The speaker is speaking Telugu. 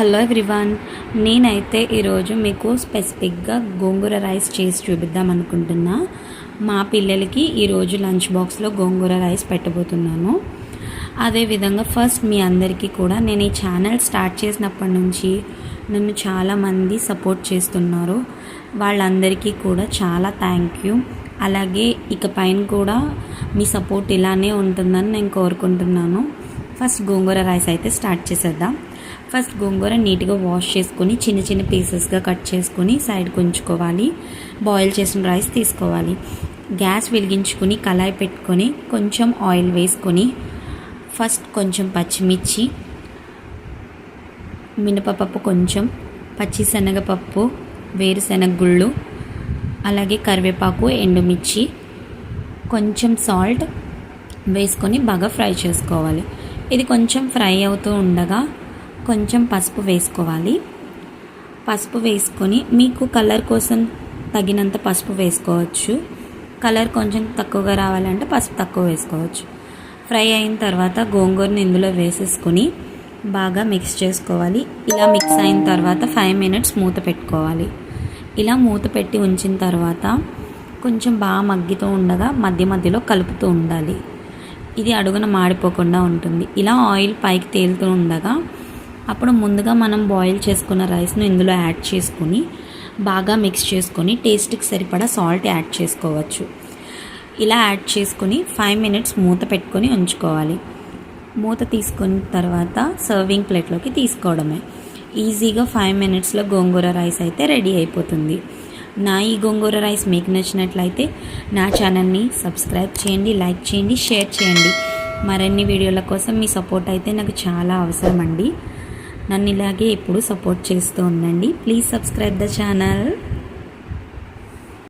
హలో ఎవ్రీవన్ నేనైతే ఈరోజు మీకు స్పెసిఫిక్గా గోంగూర రైస్ చేసి చూపిద్దాం అనుకుంటున్నా. మా పిల్లలకి ఈరోజు లంచ్ బాక్స్లో గోంగూర రైస్ పెట్టబోతున్నాను. అదేవిధంగా ఫస్ట్ మీ అందరికీ కూడా నేను ఈ ఛానల్ స్టార్ట్ చేసినప్పటి నుంచి నన్ను చాలామంది సపోర్ట్ చేస్తున్నారు. వాళ్ళందరికీ కూడా చాలా థ్యాంక్ యూ. అలాగే ఇక పైన కూడా మీ సపోర్ట్ ఇలానే ఉంటుందని నేను కోరుకుంటున్నాను. ఫస్ట్ గోంగూర రైస్ అయితే స్టార్ట్ చేసేద్దాం. ఫస్ట్ గోంగూర నీట్గా వాష్ చేసుకొని చిన్న చిన్న పీసెస్గా కట్ చేసుకొని సైడ్కి ఉంచుకోవాలి బాయిల్ చేసిన రైస్ తీసుకోవాలి. గ్యాస్ వెలిగించుకొని కళాయి పెట్టుకొని కొంచెం ఆయిల్ వేసుకొని ఫస్ట్ కొంచెం పచ్చిమిర్చి మినపపప్పు కొంచెం పచ్చిశనగపప్పు వేరుశనగ గుళ్ళు అలాగే కరివేపాకు ఎండుమిర్చి కొంచెం సాల్ట్ వేసుకొని బాగా ఫ్రై చేసుకోవాలి. ఇది కొంచెం ఫ్రై అవుతూ ఉండగా కొంచెం పసుపు వేసుకోవాలి. పసుపు వేసుకొని మీకు కలర్ కోసం తగినంత పసుపు వేసుకోవచ్చు. కలర్ కొంచెం తక్కువగా రావాలంటే పసుపు తక్కువ వేసుకోవచ్చు. ఫ్రై అయిన తర్వాత గోంగూరని ఇందులో వేసేసుకొని బాగా మిక్స్ చేసుకోవాలి. ఇలా మిక్స్ అయిన తర్వాత ఫైవ్ మినిట్స్ మూత పెట్టుకోవాలి. ఇలా మూత పెట్టి ఉంచిన తర్వాత కొంచెం బాగా మగ్గితూ ఉండగా మధ్య మధ్యలో కలుపుతూ ఉండాలి. ఇది అడుగున మాడిపోకుండా ఉంటుంది. ఇలా ఆయిల్ పైకి తేలుతూ ఉండగా అప్పుడు ముందుగా మనం బాయిల్ చేసుకున్న రైస్ను ఇందులో యాడ్ చేసుకొని బాగా మిక్స్ చేసుకొని టేస్ట్కి సరిపడా సాల్ట్ యాడ్ చేసుకోవచ్చు. ఇలా యాడ్ చేసుకొని ఫైవ్ మినిట్స్ మూత పెట్టుకొని ఉంచుకోవాలి. మూత తీసుకున్న తర్వాత సర్వింగ్ ప్లేట్లోకి తీసుకోవడమే. ఈజీగా ఫైవ్ మినిట్స్లో గోంగూర రైస్ అయితే రెడీ అయిపోతుంది. నా ఈ గోంగూర రైస్ మీకు నచ్చినట్లయితే నా ఛానల్ని సబ్స్క్రైబ్ చేయండి లైక్ చేయండి షేర్ చేయండి. మరిన్ని వీడియోల కోసం మీ సపోర్ట్ అయితే నాకు చాలా అవసరం అండి నన్ను ఇలాగే ఎప్పుడు సపోర్ట్ చేస్తూ ఉండండి. Please subscribe the channel.